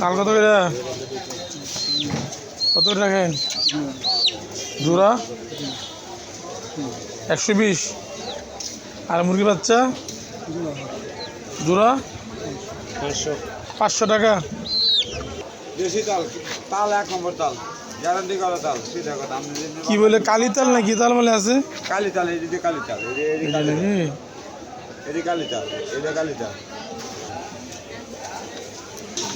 তাল কত করে? কত করে রাখেন? জোড়া? একশো বিশ। আর মুরগি বাচ্চা? জোড়া? পাঁচশো। পাঁচশো টাকা। দেশি তাল তাল এক নম্বর তাল। গ্যারান্টি করা তাল সিধা কথা। কি বলে কালি তাল না কি তাল বলে আছে? কালি তাল এদিকে কালি তাল এদি এদি কালি নাকি? এদি কালি তাল এটা কালি তাল।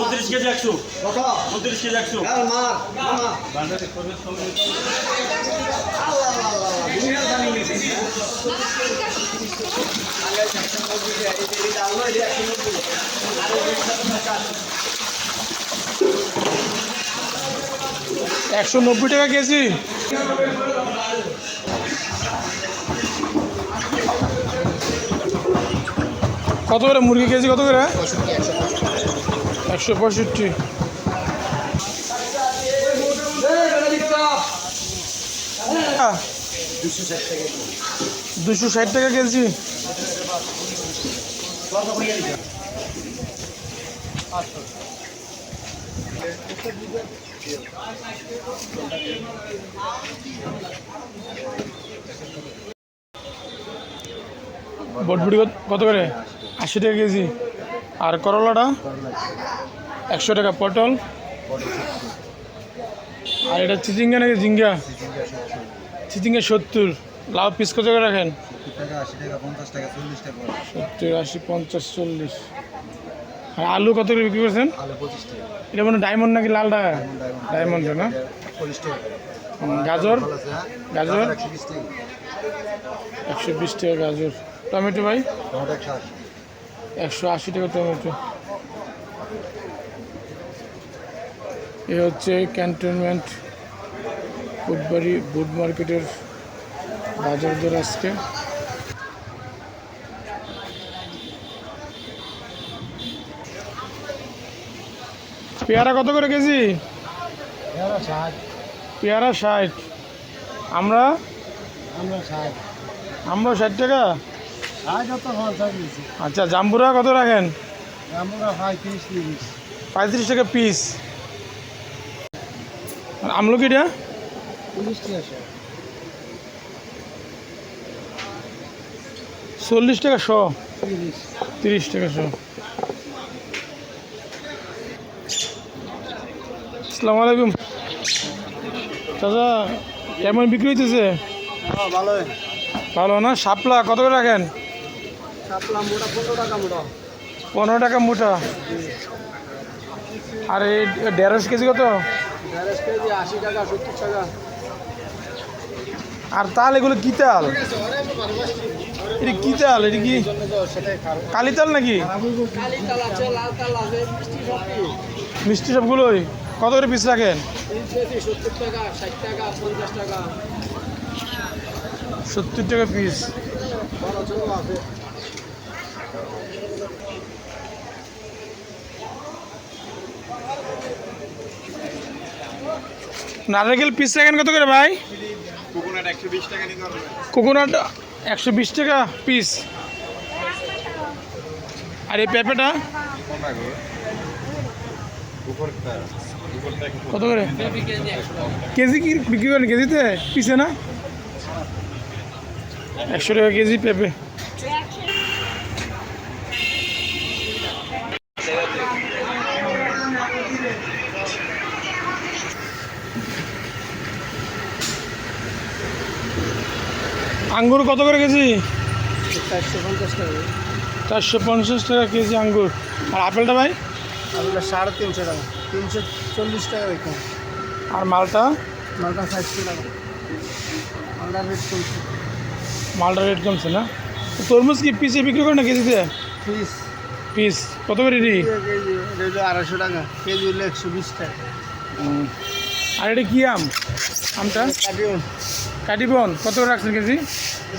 উনত্রিশ কেজি একশো। উনত্রিশ কেজি একশো। একশো নব্বই টাকা কেজি। কত করে? মুরগি কেজি কত করে? একশো পঁয়ষট্টি। দুশো ষাট টাকা কেজি। বটবুটি কত- করে? আশি টাকা কেজি। আর করলাটা? একশো টাকা পটল। আর এটা চিচিঙ্গা নাকি ঝিঙ্গা? চিচিঙ্গা সত্তর। লাউ পিস কত করে রাখেন? সত্তর, আশি, পঞ্চাশ, চল্লিশ। আর আলু কত করে বিক্রি করছেন? এটা মানে ডায়মন্ড নাকি লাল টাকা ডায়মন্ড, না? গাজর? গাজর? একশো বিশ টাকা গাজর। টমেটো ভাই? একশো আশি টাকা টমেটো। এ হচ্ছে ক্যান্টনমেন্ট বুধবাড়ি বুধ মার্কেটের বাজার দর আজকে। পেয়ারা কত করে কেজি? পেয়ারা ষাট। আমরা? আমরা ষাট। আমরা ষাট টাকা? আচ্ছা জাম্বুরা কত রাখেন? পঁয়ত্রিশ টাকা পিস আর আমলকিটা চল্লিশ টাকা শো। তিরিশ। টাকা শ। আসসালামু আলাইকুম। চাচা কেমন বিক্রি হইতেছে? হ্যাঁ ভালো ভালো না? শাপলা কত করে রাখেন? মোটা পনেরো টাকা মোটা। পনেরো টাকা মোটা? আর এই দেড়শ কেজি কত? গ্যারেজ কেজি আশি টাকা সত্তর টাকা। আর তাল এগুলো কি তাল? এটা কি তাল? এটা কি? কালি তাল নাকি? মিষ্টি সবগুলোই। কত করে পিস রাখেন? সত্তর টাকা পিস নারকেল পিস রাখেন কত করে ভাই? কোকোনাট একশো বিশ টাকা পিস আর এই পেঁপেটা? কত করে? কেজি কি বিক্রি করেন? কেজিতে? পিসে না? একশো টাকা কেজি পেঁপে। আঙ্গুর কত করে কেজি? চারশো পঞ্চাশ টাকা কেজি। আঙ্গুর। আর আপেলটা ভাই? আপেলটা সাড়ে তিনশো টাকা। তিনশো চল্লিশ টাকা বিক্রি আর মালটা? মালটা ষাটশো টাকা। মালটা রেট কমছে। মালটা রেট কমছে না? তরমুজ কি পিসে বিক্রি করে না কেজিতে? পিস। পিস। কত করে রেডি? আড়াইশো টাকা। কেজি হলে একশো বিশ টাকা। আর এটা কী আম? আমটা? কাটি কাটিবন কত রাখছেন কেজি?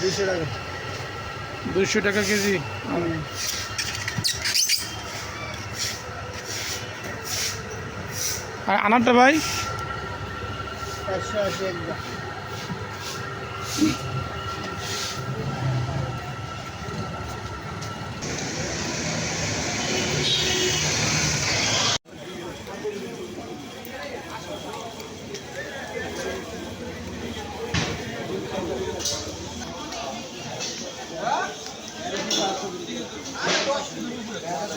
দুশো টাকা। দুশো টাকা কেজি। আর আনারটা ভাই?